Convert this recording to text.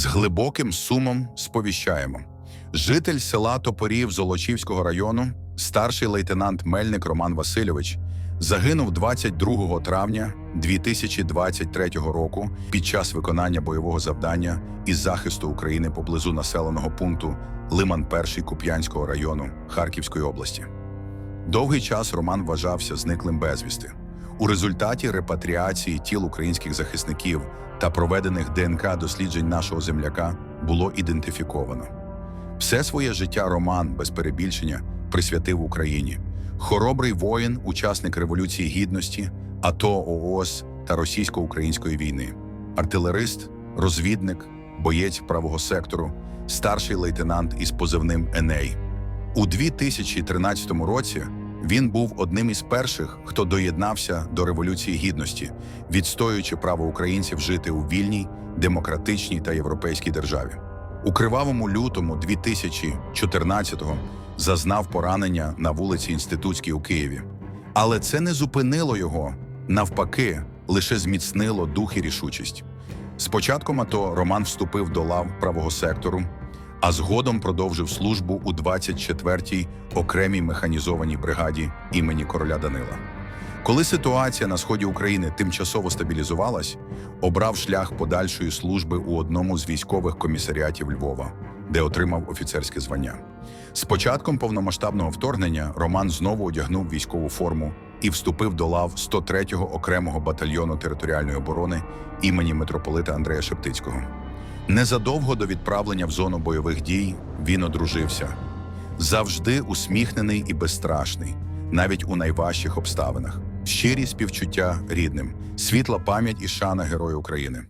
З глибоким сумом сповіщаємо. Житель села Топорів Золочівського району, старший лейтенант Мельник Роман Васильович, загинув 22 травня 2023 року під час виконання бойового завдання із захисту України поблизу населеного пункту Лиман 1 Куп'янського району Харківської області. Довгий час Роман вважався зниклим безвісти. У результаті репатріації тіл українських захисників та проведених ДНК досліджень нашого земляка було ідентифіковано. Все своє життя Роман, без перебільшення, присвятив Україні. Хоробрий воїн, учасник Революції Гідності, АТО ООС та російсько-української війни, артилерист, розвідник, боєць правого сектору, старший лейтенант із позивним Еней. У 2013 році він був одним із перших, хто доєднався до Революції Гідності, відстоюючи право українців жити у вільній, демократичній та європейській державі. У кривавому лютому 2014-го зазнав поранення на вулиці Інститутській у Києві. Але це не зупинило його, навпаки, лише зміцнило дух і рішучість. З початком АТО Роман вступив до лав правого сектору, а згодом продовжив службу у 24-й окремій механізованій бригаді імені короля Данила. Коли ситуація на сході України тимчасово стабілізувалась, обрав шлях подальшої служби у одному з військових комісаріатів Львова, де отримав офіцерське звання. З початком повномасштабного вторгнення Роман знову одягнув військову форму і вступив до лав 103-го окремого батальйону територіальної оборони імені митрополита Андрея Шептицького. Незадовго до відправлення в зону бойових дій він одружився. Завжди усміхнений і безстрашний, навіть у найважчих обставинах. Щирі співчуття рідним, світла пам'ять і шана Герою України.